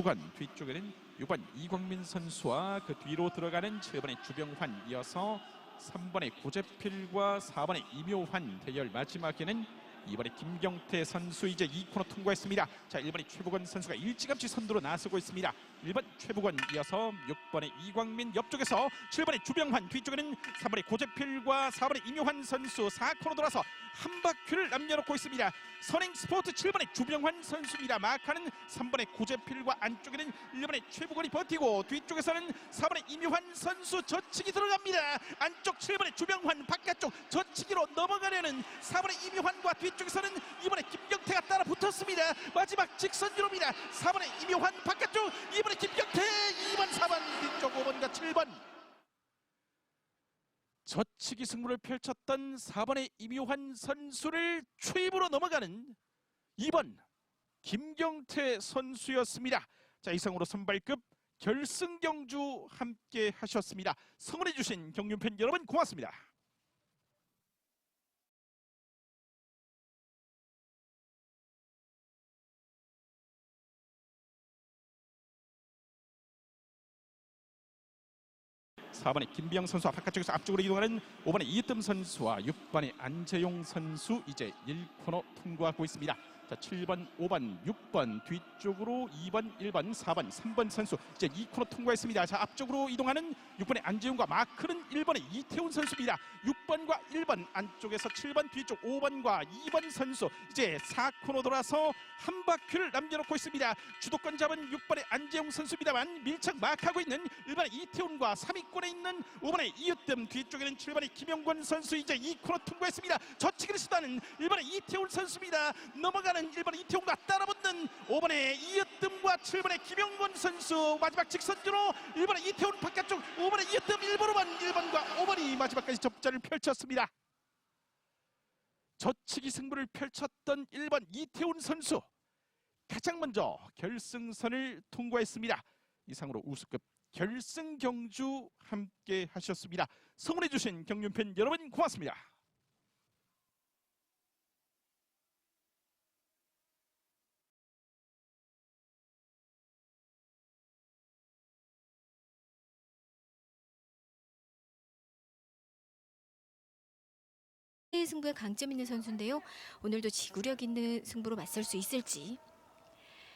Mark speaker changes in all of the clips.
Speaker 1: 후간 뒤쪽에는 6번 이광민 선수와 그 뒤로 들어가는 7번의 주병환 이어서 3번의 고재필과 4번의 이묘환 대열 마지막에는 2번의 김경태 선수 이제 2코너 통과했습니다. 자 1번의 최복원 선수가 일찌감치 선두로 나서고 있습니다. 1번 최복원 이어서 6번의 이광민 옆쪽에서 7번의 주병환 뒤쪽에는 3번의 고재필과 4번의 이묘환 선수 4코너 돌아서 한 바퀴를 남겨놓고 있습니다. 선행 스포츠 7번의 주병환 선수입니다. 마카는 3번의 고재필과 안쪽에는 1번의 최복원이 버티고 뒤쪽에서는 4번의 이묘환 선수 저치기 들어갑니다. 안쪽 7번의 주병환 바깥쪽 저치기로 넘어가려는 4번의 이묘환과 뒤쪽에서는 2번의 김경태가 따라 붙었습니다. 마지막 직선주로입니다. 4번의 이묘환 바깥쪽 2번의 김경태 2번 4번 뒤쪽 5번과 7번 저 치기 승부를 펼쳤던 4번의 이묘환 선수를 추입으로 넘어가는 2번 김경태 선수였습니다. 자 이상으로 선발급 결승 경주 함께 하셨습니다. 성원해 주신 경륜팬 여러분 고맙습니다. 사번의 김비영 선수와 바깥쪽에서 앞쪽으로 이동하는 5번의 이뜸 선수와 6번의 안재용 선수 이제 1코너 통과하고 있습니다. 자, 7번, 5번, 6번 뒤쪽으로 2번, 1번, 4번, 3번 선수 이제 2코너 통과했습니다. 자, 앞쪽으로 이동하는 6번의 안재용과 마크는 1번의 이태훈 선수입니다. 6번과 1번 안쪽에서 7번 뒤쪽 5번과 2번 선수 이제 4코너 돌아서 한 바퀴를 남겨놓고 있습니다. 주도권 잡은 6번의 안재용 선수입니다만 밀착 마크하고 있는 1번의 이태훈과 3위권에 있는 5번의 이으뜸 뒤쪽에는 7번의 김영권 선수 이제 2코너 통과했습니다. 저치기를 시도하는 1번의 이태훈 선수입니다. 넘어가는 1번의 이태훈과 따라붙는 5번의 이으뜸과 7번의 김영권 선수 마지막 직선주로 1번의 이태훈 바깥쪽 5번의 이으뜸 1번으로만 1번과 5번이 마지막까지 접전을 펼쳤습니다. 저치기 승부를 펼쳤던 1번 이태훈 선수 가장 먼저 결승선을 통과했습니다. 이상으로 우수급 결승 경주 함께 하셨습니다. 성원해 주신 경륜팬 여러분 고맙습니다.
Speaker 2: 승부에 강점 있는 선수인데요. 오늘도 지구력 있는 승부로 맞설 수 있을지.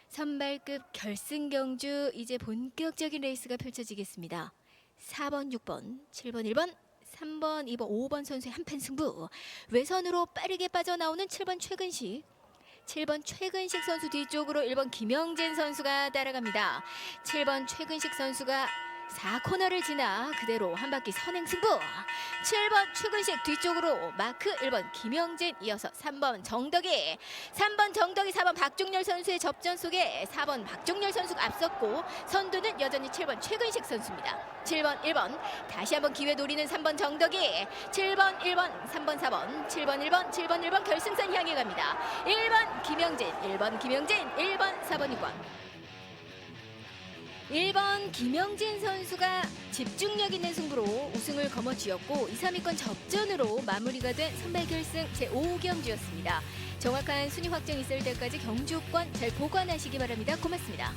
Speaker 2: 선발급 결승 경주 이제 본격적인 레이스가 펼쳐지겠습니다. 4번, 6번, 7번, 1번, 3번, 2번, 5번 선수의 한판 승부. 외선으로 빠르게 빠져나오는 7번 최근식. 7번 최근식 선수 뒤쪽으로 1번 김영진 선수가 따라갑니다. 7번 최근식 선수가 4코너를 지나 그대로 한 바퀴 선행 승부. 7번 최근식 뒤쪽으로 마크 1번 김영진 이어서 3번 정덕이 3번 정덕이 4번 박종렬 선수의 접전 속에 4번 박종렬 선수가 앞섰고 선두는 여전히 7번 최근식 선수입니다. 7번 1번 다시 한번 기회 노리는 3번 정덕이 7번 1번 3번 4번 7번 1번 7번 1번 결승선 향해 갑니다. 1번 김영진 1번 김영진 1번 4번 6번 1번 김영진 선수가 집중력 있는 승부로 우승을 거머쥐었고 2, 3위권 접전으로 마무리가 된 선발 결승 제5 경주였습니다. 정확한 순위 확정 있을 때까지 경주권 잘 보관하시기 바랍니다. 고맙습니다.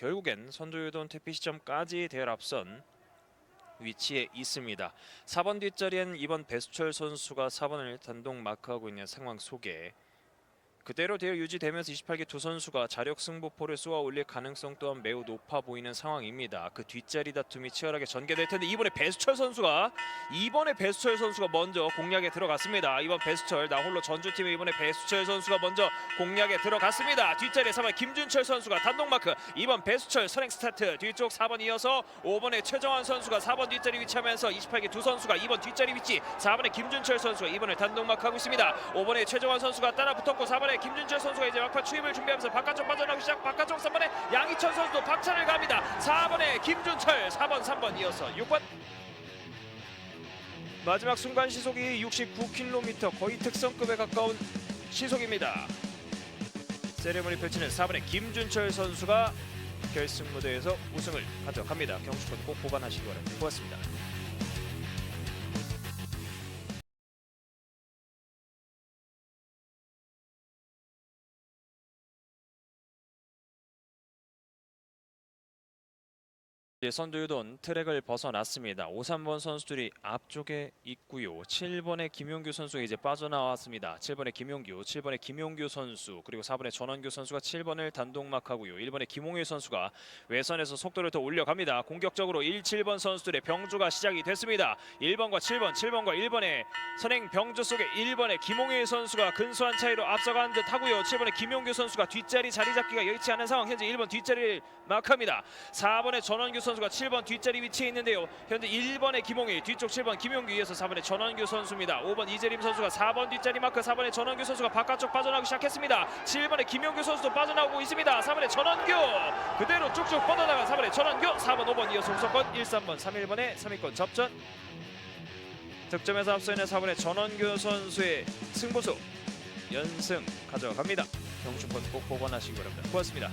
Speaker 3: 결국엔 선두유돈 퇴피 시점까지 대열 앞선 위치에 있습니다. 4번 뒷자리엔 이번 배수철 선수가 4번을 단독 마크하고 있는 상황 속에 그대로 대열 유지되면서 28개 두 선수가 자력 승부포를 쏘아 올릴 가능성 또한 매우 높아 보이는 상황입니다. 그 뒷자리 다툼이 치열하게 전개될 텐데 이번에 배수철 선수가 이번에 배수철 선수가 먼저 공략에 들어갔습니다. 이번 배수철 나 홀로 전주팀의 이번에 배수철 선수가 먼저 공략에 들어갔습니다. 뒷자리에 3번 김준철 선수가 단독 마크 이번 배수철 선행 스타트 뒤쪽 4번 이어서 5번의 최정환 선수가 4번 뒷자리 위치하면서 28개 두 선수가 2번 뒷자리 위치 4번의 김준철 선수가 2번을 단독 마크하고 있습니다. 5번의 최정환 선수가 따라 붙었고 4번 의 김준철 선수가 이제 막판 추임을 준비하면서 바깥쪽 빠져나오기 시작 바깥쪽 3번의 양희천 선수도 박차를 갑니다. 4번의 김준철 4번 3번 이어서 6번 마지막 순간 시속이 69km 거의 특성급에 가까운 시속입니다. 세레머니 펼치는 4번의 김준철 선수가 결승 무대에서 우승을 가져갑니다. 경주권 꼭 보관하시기 바랍니다. 고맙습니다. 선두유돈 트랙을 벗어났습니다. 5, 3번 선수들이 앞쪽에 있고요. 7번의 김용규 선수가 이제 빠져나왔습니다. 7번의 김용규, 7번의 김용규 선수, 그리고 4번의 전원규 선수가 7번을 단독 마크하고요. 1번의 김홍일 선수가 외선에서 속도를 더 올려갑니다. 공격적으로 1, 7번 선수들의 병조가 시작이 됐습니다. 1번과 7번, 7번과 1번의 선행 병조 속에 1번의 김홍일 선수가 근소한 차이로 앞서가는 듯 하고요. 7번의 김용규 선수가 뒷자리 자리 잡기가 여의치 않은 상황. 현재 1번 뒷자리를 마크합니다. 4번의 전원규 선수 가 7번 뒷자리 위치에 있는데요. 현재 1번의 김홍일, 뒤쪽 7번 김용규 이어서 4번의 전원규 선수입니다. 5번 이재림 선수가 4번 뒷자리 마크, 4번의 전원규 선수가 바깥쪽 빠져나오기 시작했습니다. 7번의 김용규 선수도 빠져나오고 있습니다. 4번의 전원규 그대로 쭉쭉 뻗어나간 4번의 전원규, 4번, 5번 이어서 우선권 1, 3번, 3, 1번의 3위권 접전. 득점에서 앞서 있는 4번의 전원규 선수의 승부수 연승 가져갑니다. 경주권 꼭 보관하시기 바랍니다. 고맙습니다.